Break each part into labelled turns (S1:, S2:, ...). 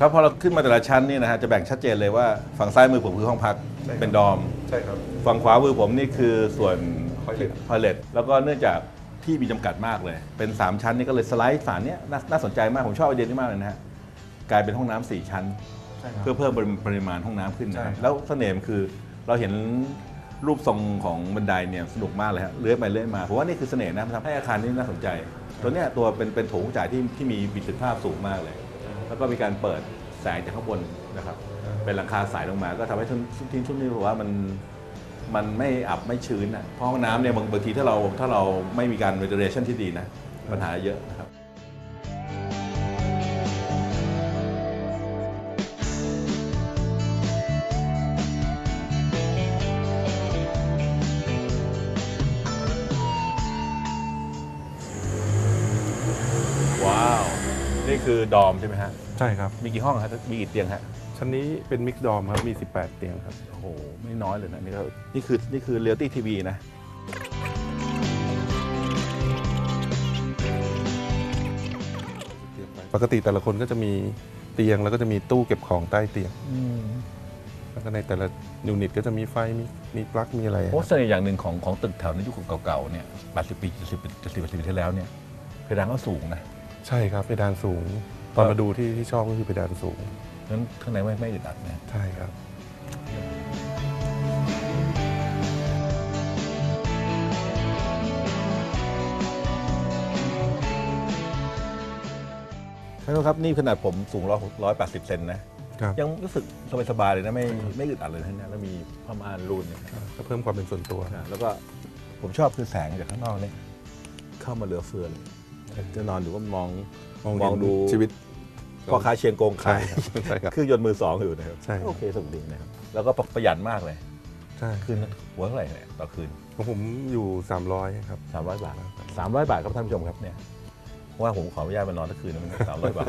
S1: ครับพอเราขึ้นมาแต่ละชั้นนี่นะฮะจะแบ่งชัดเจนเลยว่าฝั่งซ้ายมือผมคือห้องพัก
S2: ใช่ครับ
S1: เป็นดอม
S2: ใช่ครับ
S1: ฝั่งขวามือผมนี่คือส่วน
S2: Toilet
S1: ทอยเลทแล้วก็เนื่องจากที่มีจำกัดมากเลย เป็น 3 ชั้นนี่ก็เลยสไลด์ฝาเนี้ยน่าน่าสนใจมาก ผมชอบไอเดียนี้มากเลยนะฮะกลายเป็นห้องน้ำสี่ชั้น
S2: ใช่ครับ
S1: เพื่อเพิ่มปริปริมาณห้องน้ำขึ้นนะ
S2: ใช่
S1: ฮะ
S2: ครับ
S1: แล้วเสน่ห์มันคือเราเห็นรูปทรงของบันไดเนี่ยสนุกมากเลยฮะเลื้อยไปเลื้อยมาผมว่านี่คือเสน่ห์นะมันทำให้อาคารนี้น่าสนใจ ตัวเนี้ยตัวเป็นเป็นโถงจ่ายที่ที่มีประสิทธิภาพสูงมากเลย แล้วก็มีการเปิดแสงจากข้างบนนะครับ เป็นหลังคาสายลงมา ก็ทำให้ทุนทิ้งชุดนี้ผมว่ามันมันไม่อับไม่ชื้นอะเพราะห้องน้ำเนี่ยบางบางทีถ้าเราถ้าเราไม่มีการ ventilation ที่ดีนะ ปัญหาเยอะนะครับว้าว นี่คือดอมใช่ไหมฮะ
S2: ใช่ครับ
S1: มีกี่ห้องครับมีกี่เตียงฮะ
S2: ชั้นนี้เป็นมิกซ์ดอมครับ มี 18 เตียงครับ
S1: โอ้โห ไม่น้อยเลยนะนี่ก็นี่คือนี่คือเรียลตี้ทีวีนะ
S2: ปกติแต่ละคนก็จะมีเตียงแล้วก็จะมีตู้เก็บของใต้เตียง แล้วก็ในแต่ละยูนิตก็จะมีไฟ มีมีปลั๊ก มีอะไร
S1: โอ้เสน่ห์อย่างหนึ่งของของตึกแถวในยุคเก่าๆเนี่ย80ปี70ปี70 80ปีที่แล้วเนี่ยเพดานก็สูงนะ
S2: ใช่ครับเพดานสูง ตอนมาดูที่ที่ชอบก็คือเพดานสูง
S1: เพราะฉะนั้นข้างในไม่ไม่อึดอัดนะ
S2: ใช่ครับ
S1: ท่านผู้ชมครับนี่ขนาดผมสูง100 180เซนนะ
S2: ครับ
S1: ยังรู้สึกสบายๆเลยนะไม่ไม่อึดอัดเลยนะเนี่ยแล้วมีผ้าม่านรูนเนี่ย
S2: ก็เพิ่มความเป็นส่วนตัว
S1: นะแล้วก็ผมชอบคือแสงจากข้างนอกเนี่ยเข้ามาเหลือเฟือเลยจะนอนอยู่ก็มอง
S2: มอง
S1: มอง
S2: เห็น
S1: ดู
S2: ชีวิต
S1: พ่อค้าเชียงกง
S2: ใช่
S1: ขาย
S2: ครับใช่ครับ
S1: เครื่องยนต์มือสองอยู่นะครับ
S2: ใช่
S1: โอเคสุดดีนะครับแล้วก็ประหยัดมากเลย
S2: ใช่
S1: คืนนั้นหัวเท่าไหร่เนี่ยต่อคืน
S2: ของผมอยู่ 300 ครับ
S1: 300 บาท 300 บาทครับท่านผู้ชมครับเนี่ยเพราะว่าผมขออนุญาตมานอนทั้งคืนนะมัน300 บาท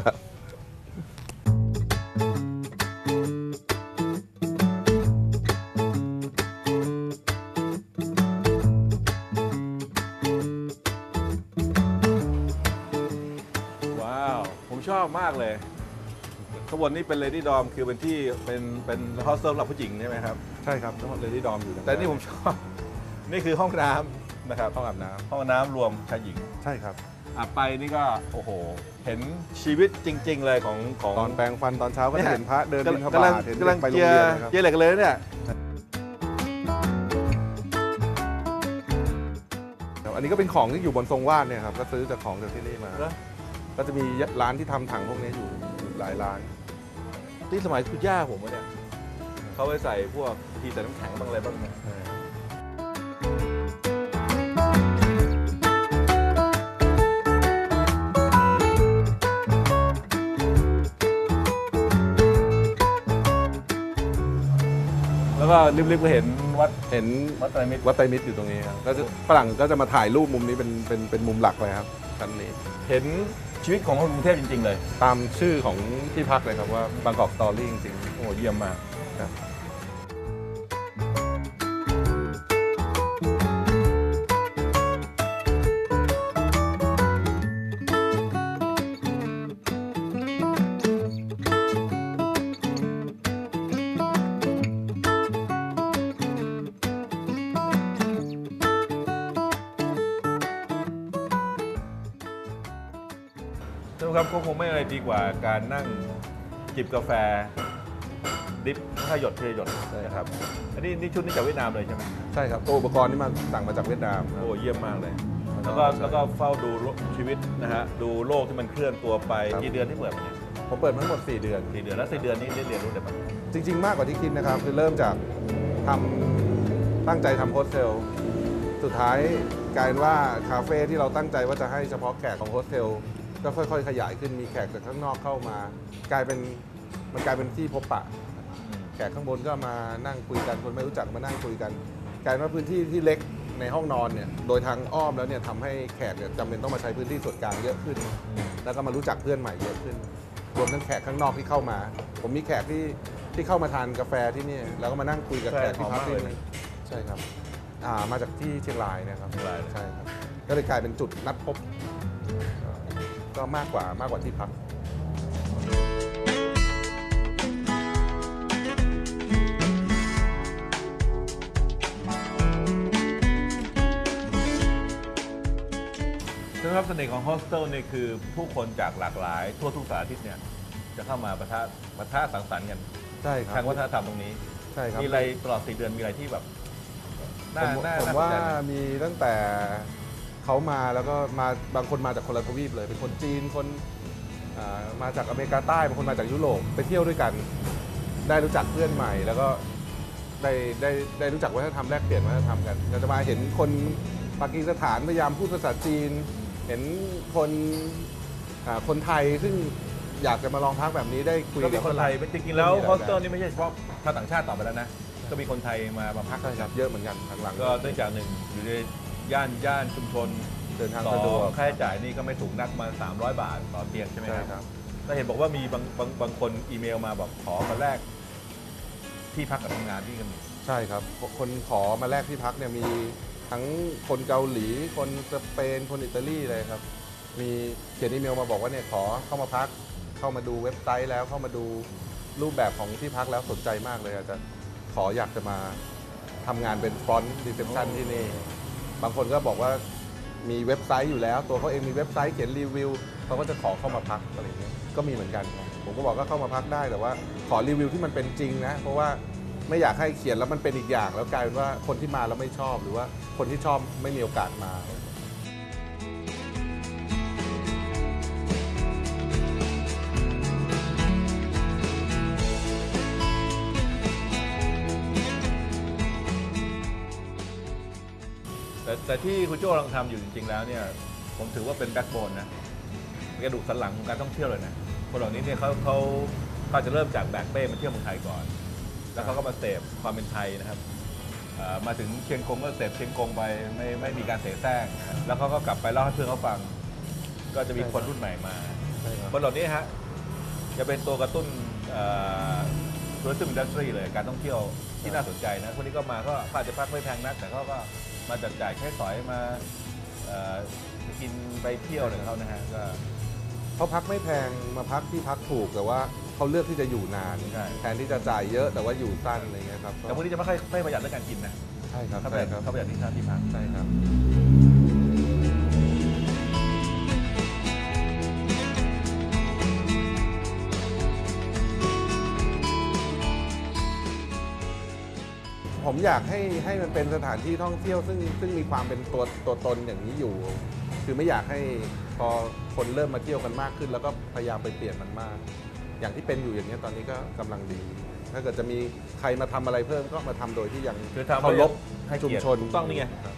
S1: ขบวนนี้เป็นเลดี้ดอมคือเป็นที่เป็นเป็นฮอสเทลสำหรับผู้หญิงใช่ไหมครับ
S2: ใช่ครับ
S1: เลดี้ดอมอยู่แต่นี่ผมชอบ นี่คือห้องน้ำนะครับ
S2: ห้องอาบน้
S1: ห้องน้ำรวมชายหญิงำ
S2: ใช่ครับ
S1: อาบไปนี่ก็โอ้โห เห็นชีวิตจริง ๆ เลยของของ
S2: ตอนแปรงฟันตอนเช้าก็
S1: เนี่
S2: จะ
S1: ย
S2: เห็นพระเดินบิณฑ
S1: กำลั
S2: บางตเห็น
S1: กำลัง
S2: เด็กไปโร
S1: เจี
S2: ง
S1: ย
S2: เรียนนะครับ
S1: เจียเหล็กเลยเนี่ย
S2: ครับอันนี้ก็เป็นของที่อยู่บนทรงวาดเนี่ยครับก็ซื้อจากของจากที่นี่มา
S1: เหรอ
S2: ก็จะมีร้านที่ทำถังพวกนี้อยู่หลายร้าน
S1: ที่สมัยคุณย่าผมอะเนี่ยเขาไปใส่พวกทีใส่น้ำแข็งบ้างอะไรบ้างนะแล้วก็ริบๆก็เห็นวัด
S2: เห็น
S1: วัดไตรมิตร
S2: วัดไตรมิตรอยู่ตรงนี้ครับก็จะฝรั่งก็จะมาถ่ายรูปมุมนี้เป็นเป็นเป็นมุมหลักเลยครับชั้นนี้
S1: เห็น ชีวิตของคนกรุงเทพจริง ๆ เลย
S2: ตามชื่อของที่พักเลยครับว่าบางกอกสตอรี่จริง
S1: โอ้เยี่ยมมาก
S2: ครับ
S1: ท่านผู้ชมครับก็คงไม่อะไรดีกว่าการนั่งจิบกาแฟดิฟถ้าหยดทีละหยดนะครับ อันนี้นี่ชุดนี้จากเวียดนามเลยใช่ไหม
S2: ใช่ครับตัวอุปกรณ์ที่มาสั่งมาจากเวียดนามครับ
S1: โอ้เยี่ยมมากเลย แล้วก็แล้วก็เฝ้าดูโลกชีวิตนะฮะดูโลกที่มันเคลื่อนตัวไป
S2: ครับ
S1: กี่เดือนที่เปิดมาเนี่ย
S2: ผมเปิดมาทั้งหมด 4 เดือน
S1: สี่เดือนแล้วสี่เดือนนี้ได้เรียนรู้อะไรบ้าง
S2: จริง ๆ มากกว่าที่คิดนะครับ คือเริ่มจากทำตั้งใจทำโฮสเทลสุดท้ายกลายเป็นว่าคาเฟ่ที่เราตั้งใจว่าจะให้เฉพาะแขกของโฮสเทล ก็ค่อยๆ ขยายขึ้นมีแขกจากข้างนอกเข้ามา กลายเป็นมันกลายเป็นที่พบปะ แขกข้างบนก็มานั่งคุยกันคนไม่รู้จักมานั่งคุยกัน กลายเป็นว่าพื้นที่ที่เล็กในห้องนอนเนี่ยโดยทางอ้อมแล้วเนี่ยทำให้แขกเนี่ยจำเป็นต้องมาใช้พื้นที่ส่วนกลางเยอะขึ้น แล้วก็มารู้จักเพื่อนใหม่เยอะขึ้น รวมทั้งแขกข้างนอกที่เข้ามา ผมมีแขกที่ที่เข้ามาทานกาแฟที่นี่แล้วก็มานั่งคุยกับ
S1: ใช่
S2: แขกที่พัก
S1: หอมมาก
S2: ที่
S1: เลย
S2: นี่ใช่ครับอ่ามาจากที่เชียงรายนะครับ
S1: เชียงราย
S2: ใช่ครับ ก็เลยกลายเป็นจุดนัดพบเอ่อ ก็มากกว่ามากกว่าที่พัก
S1: นะครับเสน่ห์ของโฮสเทลเนี่ยคือผู้คนจากหลากหลาย ทั่วทุกสารทิศเนี่ยจะเข้ามาประทะประทะสังสรรค์กัน
S2: ใช่ครับ
S1: ทางวัฒนธรรมตรงนี้
S2: ใช่ครับ
S1: มีอะไรตลอดสี่เดือนมีอะไรที่แบบน่า
S2: ผม
S1: น่า
S2: ผมว่า
S1: มี
S2: ตั้งแต่ เขามาแล้วก็มาบางคนมาจากคนละทวีปเลย เป็นคนจีนคนอ่ามาจากอเมริกาใต้บางคนมาจากยุโรปไปเที่ยวด้วยกัน ได้รู้จักเพื่อนใหม่ แล้วก็ได้ได้ได้รู้จักวัฒนธรรมแลกเปลี่ยนวัฒนธรรมกันเราจะมาเห็นคนปากีสถานพยายามพูดภาษาจีน เห็นคนอ่าคนไทยซึ่งอยากจะมาลองพักแบบนี้ได้คุย
S1: ก็มี
S2: กับ
S1: คนไทย
S2: ฝง
S1: จริงๆแล้ว
S2: มีห
S1: โฮ
S2: ลาย
S1: สเทลนี่ไม่ใช่เฉพาะชาวต่างชาติต่อไปแล้วนะก็มีคนไทยมามาพัก
S2: ใช่ครับเยอะเหมือนกันทางหลัง
S1: ก็เนื่องจากหนึ่งอยู่ใน ย่านย่านชุมชน
S2: เดินทาง
S1: ต่อ
S2: สะดวก
S1: ค่าใช้จ่ายนี่ก็ไม่สูงนักมา 300 บาทต่อเตียงใช่ไหม
S2: ใช่
S1: ครับ
S2: ครับ
S1: แล้วเห็นบอกว่ามีบางบางบางคนอีเมลมาบอกขอมาแลกที่พักกับทำงานที่กัน
S2: ใช่ครับ คนขอมาแลกที่พักเนี่ยมีทั้งคนเกาหลี คนสเปนคนอิตาลีเลยครับ มีเขียนอีเมลมาบอกว่าเนี่ยขอเข้ามาพักเข้ามาดูเว็บไซต์แล้วเข้ามาดูรูปแบบของที่พักแล้วสนใจมากเลยอาจจะขออยากจะมาทำงานเป็นฟรอนต์รีเซพชันที่นี่ บางคนก็บอกว่ามีเว็บไซต์อยู่แล้ว ตัวเขาเองมีเว็บไซต์เขียนรีวิวเขาก็จะขอเข้ามาพักอะไรเงี้ยก็มีเหมือนกัน ผมก็บอกก็เข้ามาพักได้แต่ว่าขอรีวิวที่มันเป็นจริงนะ เพราะว่าไม่อยากให้เขียนแล้วมันเป็นอีกอย่าง แล้วกลายเป็นว่าคนที่มาแล้วไม่ชอบหรือว่าคนที่ชอบไม่มีโอกาสมา
S1: แต่แต่ที่คุณโจ้กำลังทำอยู่จริง ๆ แล้วเนี่ย ผมถือว่าเป็นแบ็คโบนนะเป็นกระดูกสันหลังของการท่องเที่ยวเลยนะคนเหล่านี้เนี่ยเขาเขาเขาจะเริ่มจากแบกเป้มาเที่ยวเมืองไทยก่อน แล้วเขาก็มาเสพความเป็นไทยนะครับเอ่อมาถึงเชียงกงก็เสพเชียงกงไปไม่ไม่มีการเสแสร้งแล้วเขาก็กลับไปเล่าให้เพื่อนเขาฟัง ก็จะมีคนรุ่นใหม่มา
S2: ใช่ครับ
S1: คนเหล่านี้ฮะจะเป็นตัวกระตุ้นธุรกิจอินดัสทรีเลยการท่องเที่ยวที่น่าสนใจนะคนนี้ก็มาก็อาจจะพักไม่แพงนัก แต่เขาก็ มาจับจ่ายใช้สอยมาเอ่อกินไปเที่ยวอะไรของเขานะฮะก็
S2: เขาพักไม่แพงมาพักที่พักถูกแต่ว่าเขาเลือกที่จะอยู่นาน
S1: ใช่
S2: แทนที่จะจ่ายเยอะแต่ว่าอยู่สั้นอะไรเงี้ยครับ
S1: แต่พวกนี้จะไม่ค่อยไม่ประหยัดเรื่องการกินนะ
S2: ใช่ครับ
S1: เขาประห
S2: ใช่
S1: ยัด
S2: ครับ
S1: เขาประหยัดที่ค่าที่พัก
S2: ใช่ครับ ผมอยากให้ให้มันเป็นสถานที่ท่องเที่ยวซึ่งซึ่งมีความเป็นตัวตัวตนอย่างนี้อยู่ คือไม่อยากให้พอคนเริ่มมาเที่ยวกันมากขึ้น แล้วก็พยายามไปเปลี่ยนมันมาก อย่างที่เป็นอยู่อย่างนี้ยตอนนี้ก็กำลังดี ถ้าเกิดจะมีใครมาทำอะไรเพิ่มก็มาทำโดยที่ยัง
S1: คือทำ
S2: เคารพ
S1: ให้
S2: ชุม
S1: เกียรติ
S2: ชน
S1: ถูกต้องนี่ไง
S2: ครับ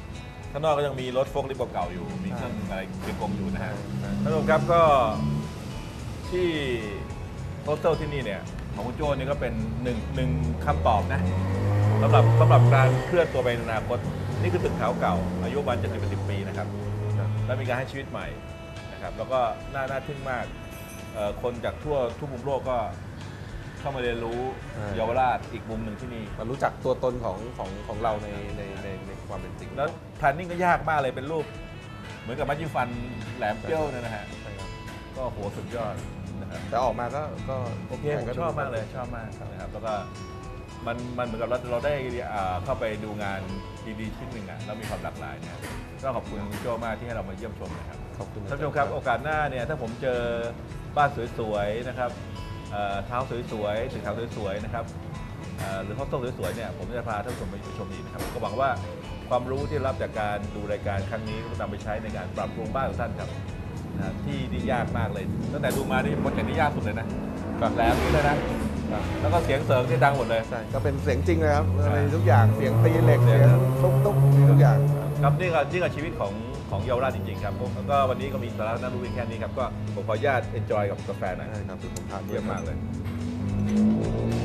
S1: ข้างนอกก็ยังมีรถโฟล์คลิฟต์เก่าๆอยู่ มีเครื่องอะไรเกียร์กงอยู่นะฮะ
S2: ใช่
S1: ท่านผู้ชมครับก็ที่โฮสเทลที่นี่เนี่ย ของคุณโจ้นี่ก็เป็นหนึ่งหนึ่งคำตอบนะ สำหรับสำหรับการเคลื่อนตัวไปในอนาคต นี่คือตึกแถวเก่า อายุประมาณเจ็ดสิบสิบปีนะครับ
S2: ครับ
S1: แล้วมีการให้ชีวิตใหม่นะครับแล้วก็น่าน่าทึ่งมากเอ่อคนจากทั่วทุกมุมโลกก็เข้ามาเรียนรู้เยาวราชอีกมุมหนึ่งที่นี่
S2: มารู้จักตัวตนของของของเราในในในในความเป็นจริง
S1: แล้วแพลนนิ่งก็ยากมากเลยเป็นรูป เหมือนกับมัดยิ้มฟันแหลมเปรี้ยวเนี่ยนะฮะ
S2: ใช่ครับ
S1: ก็โหสุดยอดนะครับ
S2: แต่ออกมาก็ก็
S1: โอเคผมชอบมากเลยชอบมากนะครับแล้วก็ มันมันเหมือนกับเราเราได้อ่าเข้าไปดูงานดีๆชิ้นหนึ่งอะแล้วมีความหลากหลายนะก็ขอบคุณคุณโจมากที่ให้เรามาเยี่ยมชมนะครับ
S2: ขอบคุณ
S1: ท่านผู้ชมครับโอกาสหน้าเนี่ยถ้าผมเจอบ้านสวยๆนะครับเอ่อเท้าสวยๆตึกแถวสวยๆนะครับเอ่อหรือห้องโต๊ะสวยๆเนี่ยผมจะพาท่านผู้ชมไปชมอีกนะครับก็หวังว่าความรู้ที่ได้รับจากการดูรายการครั้งนี้ก็นำไปใช้ในการปรับปรุงบ้านของท่านครับนะที่นี่ยากมากเลยตั้งแต่ดูมานี่โปรเจกต์นี้ยากสุดเลยนะแหลมนี่เลยนะ แล้วก็เสียงเสริงที่ดังหมดเลย
S2: ใช่ก็เป็นเสียงจริงเลยครับ
S1: ใช่
S2: มีทุกอย่างเสียงตีเหล็ก
S1: เสี
S2: เสี
S1: ย
S2: ย
S1: ง
S2: งตุ๊บตุ๊บมีทุกอย่าง
S1: ครับนี่ก็นี่ก็ชีวิตของของเยาวราชจริงๆครับแล้วก็วันนี้ก็มีสาระน่ารู้เพียงแค่นี้ครับก็ผมขออนุญาต enjoy กับกาแฟหน่อย
S2: ใช่ครับที่ผมทาน
S1: เยี่ยมมากเลย
S2: ค